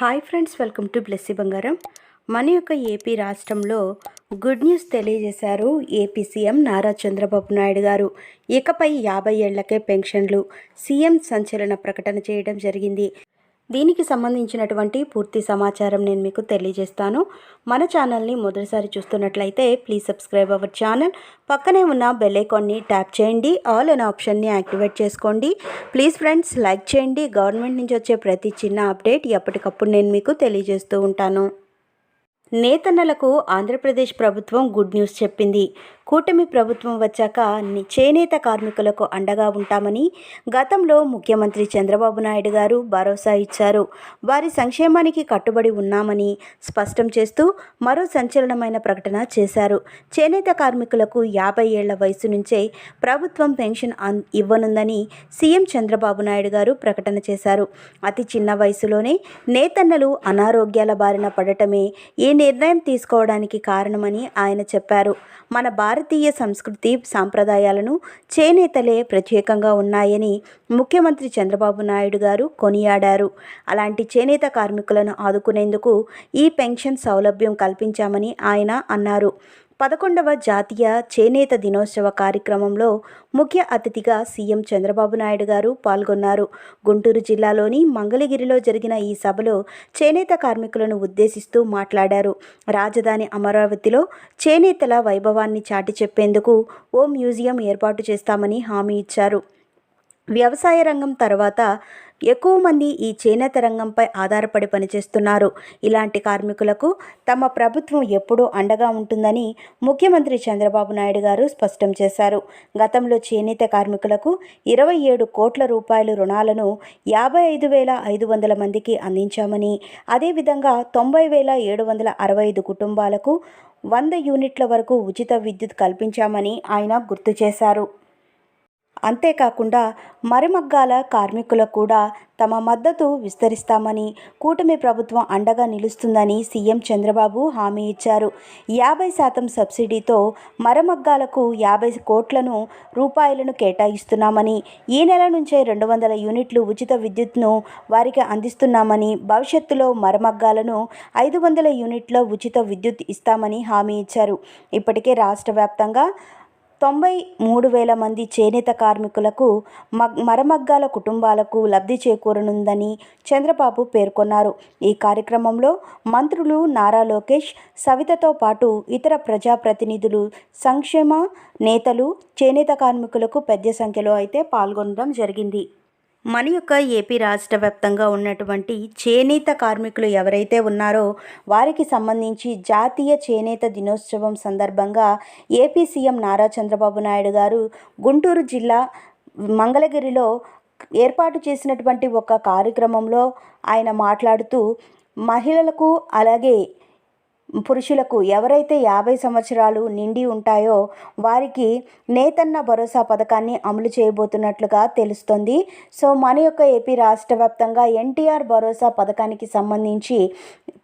Hi friends welcome to Blessy Bangaram. మన యొక్క AP రాష్ట్రంలో గుడ్ న్యూస్ తెలియజేశారు ఏపీ సీఎం నారా చంద్రబాబు నాయుడు గారు. ఇకపై యాభై ఏళ్ళకే పెన్షన్లు సీఎం సంచలన ప్రకటన చేయడం జరిగింది. దీనికి సంబంధించినటువంటి పూర్తి సమాచారం నేను మీకు తెలియజేస్తాను. మన ఛానల్ని మొదటిసారి చూస్తున్నట్లయితే ప్లీజ్ సబ్స్క్రైబ్ అవర్ ఛానల్. పక్కనే ఉన్న బెల్ ఐకాన్ని ట్యాప్ చేయండి. ఆల్ అనే ఆప్షన్ని యాక్టివేట్ చేసుకోండి. ప్లీజ్ ఫ్రెండ్స్ లైక్ చేయండి. గవర్నమెంట్ నుంచి వచ్చే ప్రతి చిన్న అప్డేట్ ఎప్పటికప్పుడు నేను మీకు తెలియజేస్తూ ఉంటాను. నేతన్నలకు ఆంధ్రప్రదేశ్ ప్రభుత్వం గుడ్ న్యూస్ చెప్పింది. కూటమి ప్రభుత్వం వచ్చాక చేనేత కార్మికులకు అండగా ఉంటామని గతంలో ముఖ్యమంత్రి చంద్రబాబు నాయుడు గారు భరోసా ఇచ్చారు. వారి సంక్షేమానికి కట్టుబడి ఉన్నామని స్పష్టం చేస్తూ మరో సంచలనమైన ప్రకటన చేశారు. చేనేత కార్మికులకు యాభై ఏళ్ళ వయసు నుంచే ప్రభుత్వం పెన్షన్ ఇవ్వనుందని సీఎం చంద్రబాబు నాయుడు గారు ప్రకటన చేశారు. అతి చిన్న వయసులోనే నేతన్నలు అనారోగ్యాల బారిన పడటమే ఈ నిర్ణయం తీసుకోవడానికి కారణమని ఆయన చెప్పారు. మన భారత భారతీయ సంస్కృతి సాంప్రదాయాలను చేనేతలే ప్రత్యేకంగా ఉన్నాయని ముఖ్యమంత్రి చంద్రబాబు నాయుడు గారు కొనియాడారు. అలాంటి చేనేత కార్మికులను ఆదుకునేందుకు ఈ పెన్షన్ సౌలభ్యం కల్పించామని ఆయన అన్నారు. పదకొండవ జాతీయ చేనేత దినోత్సవ కార్యక్రమంలో ముఖ్య అతిథిగా సీఎం చంద్రబాబు నాయుడు గారు పాల్గొన్నారు. గుంటూరు జిల్లాలోని మంగళగిరిలో జరిగిన ఈ సభలో చేనేత కార్మికులను ఉద్దేశిస్తూ మాట్లాడారు. రాజధాని అమరావతిలో చేనేతల వైభవాన్ని చాటి చెప్పేందుకు ఓ మ్యూజియం ఏర్పాటు చేస్తామని హామీ ఇచ్చారు. వ్యవసాయ రంగం తర్వాత ఎక్కువ మంది ఈ చేనేత రంగంపై ఆధారపడి పనిచేస్తున్నారు. ఇలాంటి కార్మికులకు తమ ప్రభుత్వం ఎప్పుడూ అండగా ఉంటుందని ముఖ్యమంత్రి చంద్రబాబు నాయుడు గారు స్పష్టం చేశారు. గతంలో చేనేత కార్మికులకు ఇరవై ఏడు కోట్ల రూపాయల రుణాలను యాభై ఐదు వేల ఐదు వందల మందికి అందించామని అదేవిధంగా తొంభై వేల ఏడు వందల అరవై ఐదు కుటుంబాలకు వంద యూనిట్ల వరకు ఉచిత విద్యుత్ కల్పించామని ఆయన గుర్తు చేశారు. అంతేకాకుండా మరిమగ్గాల కార్మికులకు కూడా తమ మద్దతు విస్తరిస్తామని కూటమి ప్రభుత్వం అండగా నిలుస్తుందని సీఎం చంద్రబాబు హామీ ఇచ్చారు. యాభై శాతం సబ్సిడీతో మరమగ్గాలకు యాభై కోట్లను రూపాయలను కేటాయిస్తున్నామని ఈ నెల నుంచే రెండు వందల యూనిట్లు ఉచిత విద్యుత్ను వారికి అందిస్తున్నామని భవిష్యత్తులో మరమగ్గాలను ఐదు వందల యూనిట్ల ఉచిత విద్యుత్ ఇస్తామని హామీ ఇచ్చారు. ఇప్పటికే రాష్ట్ర వ్యాప్తంగా తొంభై మూడు వేల మంది చేనేత కార్మికులకు మగ్ మరమగ్గాల కుటుంబాలకు లబ్ధి చేకూరనుందని చంద్రబాబు పేర్కొన్నారు. ఈ కార్యక్రమంలో మంత్రులు నారా లోకేష్ సవితతో పాటు ఇతర ప్రజాప్రతినిధులు సంక్షేమ నేతలు చేనేత కార్మికులకు పెద్ద సంఖ్యలో అయితే పాల్గొనడం జరిగింది. మన యొక్క ఏపీ రాష్ట్ర వ్యాప్తంగా ఉన్నటువంటి చేనేత కార్మికులు ఎవరైతే ఉన్నారో వారికి సంబంధించి జాతీయ చేనేత దినోత్సవం సందర్భంగా ఏపీ సీఎం నారా చంద్రబాబు నాయుడు గారు గుంటూరు జిల్లా మంగళగిరిలో ఏర్పాటు చేసినటువంటి ఒక కార్యక్రమంలో ఆయన మాట్లాడుతూ మహిళలకు అలాగే పురుషులకు ఎవరైతే యాభై సంవత్సరాలు నిండి ఉంటాయో వారికి నేతన్న భరోసా పథకాన్ని అమలు చేయబోతున్నట్లుగా తెలుస్తుంది. సో మన యొక్క ఏపీ రాష్ట్ర వ్యాప్తంగా ఎన్టీఆర్ భరోసా పథకానికి సంబంధించి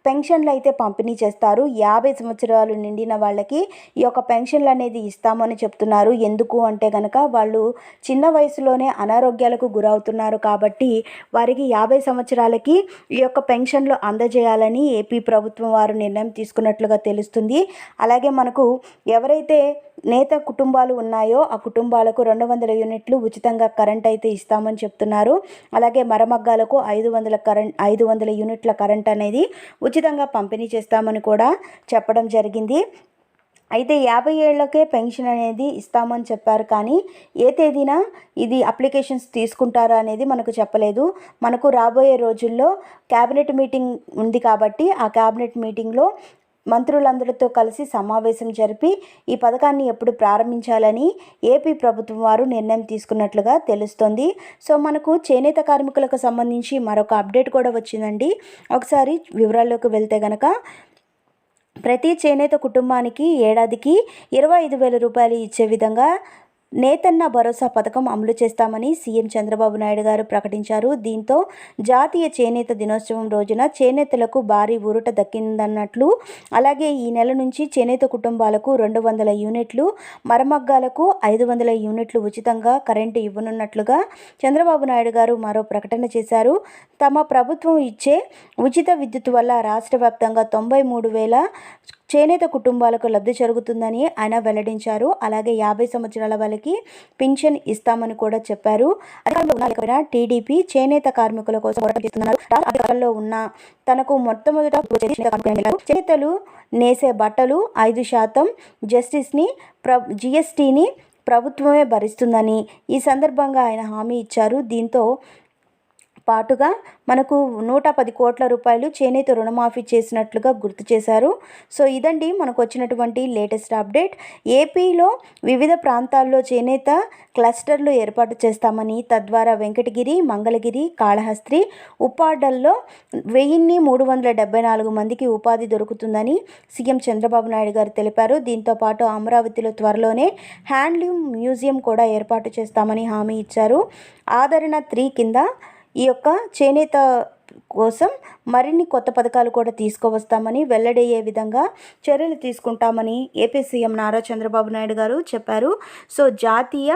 పెన్షన్లు అయితే పంపిణీ చేస్తారు. యాభై సంవత్సరాలు నిండిన వాళ్ళకి ఈ యొక్క పెన్షన్లు అనేది ఇస్తామని చెప్తున్నారు. ఎందుకు అంటే కనుక వాళ్ళు చిన్న వయసులోనే అనారోగ్యాలకు గురవుతున్నారు కాబట్టి వారికి యాభై సంవత్సరాలకి ఈ యొక్క పెన్షన్లు అందజేయాలని ఏపీ ప్రభుత్వం వారు నిర్ణయం తీసుకున్నట్లుగా తెలుస్తుంది. అలాగే మనకు ఎవరైతే నేత కుటుంబాలు ఉన్నాయో ఆ కుటుంబాలకు రెండు వందల యూనిట్లు ఉచితంగా కరెంట్ అయితే ఇస్తామని చెప్తున్నారు. అలాగే మరమగ్గాలకు ఐదు వందల కరెంట్ ఐదు వందల యూనిట్ల కరెంట్ అనేది ఉచితంగా పంపిణీ చేస్తామని కూడా చెప్పడం జరిగింది. అయితే యాభై ఏళ్ళకే పెన్షన్ అనేది ఇస్తామని చెప్పారు కానీ ఏ తేదీన ఇది అప్లికేషన్స్ తీసుకుంటారా అనేది మనకు చెప్పలేదు. మనకు రాబోయే రోజుల్లో క్యాబినెట్ మీటింగ్ ఉంది కాబట్టి ఆ క్యాబినెట్ మీటింగ్లో మంత్రులందరితో కలిసి సమావేశం జరిపి ఈ పథకాన్ని ఎప్పుడు ప్రారంభించాలని ఏపీ ప్రభుత్వం వారు నిర్ణయం తీసుకున్నట్లుగా తెలుస్తోంది. సో మనకు చేనేత కార్మికులకు సంబంధించి మరొక అప్డేట్ కూడా వచ్చిందండి. ఒకసారి వివరాల్లోకి వెళ్తే గనక ప్రతి చేనేత కుటుంబానికి ఏడాదికి ఇరవై ఐదు వేల రూపాయలు ఇచ్చే విధంగా నేతన్న భరోసా పథకం అమలు చేస్తామని సీఎం చంద్రబాబు నాయుడు గారు ప్రకటించారు. దీంతో జాతీయ చేనేత దినోత్సవం రోజున చేనేతలకు భారీ ఊరట దక్కిందన్నట్లు అలాగే ఈ నెల నుంచి చేనేత కుటుంబాలకు రెండు వందల యూనిట్లు మరమగ్గాలకు ఐదు వందల యూనిట్లు ఉచితంగా కరెంటు ఇవ్వనున్నట్లుగా చంద్రబాబు నాయుడు గారు మరో ప్రకటన చేశారు. తమ ప్రభుత్వం ఇచ్చే ఉచిత విద్యుత్ వల్ల రాష్ట్ర వ్యాప్తంగా తొంభై మూడు వేల చేనేత కుటుంబాలకు లబ్ధి జరుగుతుందని ఆయన వెల్లడించారు. అలాగే యాభై సంవత్సరాల వాళ్ళకి పింఛన్ ఇస్తామని కూడా చెప్పారు. అధికారంలో టీడీపీ చేనేత కార్మికుల కోసం పోరాటం అధికారంలో ఉన్న తనకు మొట్టమొదట చేతలు చేనేతలు నేసే బట్టలు ఐదు శాతం జస్టిస్ని ప్ర జిఎస్టీని ప్రభుత్వమే భరిస్తుందని ఈ సందర్భంగా ఆయన హామీ ఇచ్చారు. దీంతో పాటుగా మనకు నూట పది కోట్ల రూపాయలు చేనేత రుణమాఫీ చేసినట్లుగా గుర్తు చేశారు. సో ఇదండి మనకు వచ్చినటువంటి లేటెస్ట్ అప్డేట్. ఏపీలో వివిధ ప్రాంతాల్లో చేనేత క్లస్టర్లు ఏర్పాటు చేస్తామని తద్వారా వెంకటగిరి మంగళగిరి కాళహస్త్రి ఉప్పాడల్లో వెయ్యిన్ని మూడు వందల డెబ్బై నాలుగు మందికి ఉపాధి దొరుకుతుందని సీఎం చంద్రబాబు నాయుడు గారు తెలిపారు. దీంతో పాటు అమరావతిలో త్వరలోనే హ్యాండ్లూమ్ మ్యూజియం కూడా ఏర్పాటు చేస్తామని హామీ ఇచ్చారు. ఆదరణ త్రీ కింద ఈ యొక్క చేనేత కోసం మరిన్ని కొత్త పథకాలు కూడా తీసుకువస్తామని వెల్లడయ్యే విధంగా చర్యలు తీసుకుంటామని ఏపీ సీఎం నారా చంద్రబాబు నాయుడు గారు చెప్పారు. సో జాతీయ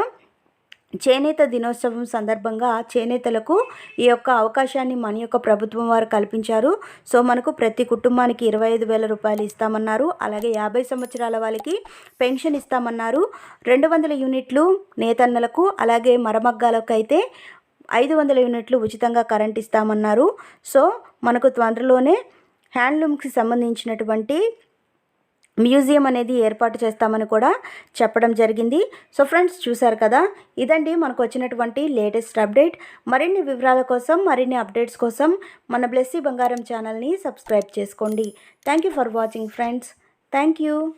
చేనేత దినోత్సవం సందర్భంగా చేనేతలకు ఈ యొక్క అవకాశాన్ని మన యొక్క ప్రభుత్వం వారు కల్పించారు. సో మనకు ప్రతి కుటుంబానికి ఇరవై ఐదు వేల రూపాయలు ఇస్తామన్నారు. అలాగే యాభై సంవత్సరాల వాళ్ళకి పెన్షన్ ఇస్తామన్నారు. రెండు వందల యూనిట్లు నేతన్నలకు అలాగే మరమగ్గాలకు అయితే ఐదు వందల యూనిట్లు ఉచితంగా కరెంట్ ఇస్తామన్నారు సో మనకు త్వరలోనే హ్యాండ్లూమ్కి సంబంధించినటువంటి మ్యూజియం అనేది ఏర్పాటు చేస్తామని కూడా చెప్పడం జరిగింది. సో ఫ్రెండ్స్ చూశారు కదా? ఇదండి మనకు వచ్చినటువంటి లేటెస్ట్ అప్డేట్. మరిన్ని వివరాల కోసం మరిన్ని అప్డేట్స్ కోసం మన బ్లెస్సీ బంగారం ఛానల్ని సబ్స్క్రైబ్ చేసుకోండి. Thank you for watching friends. Thank you.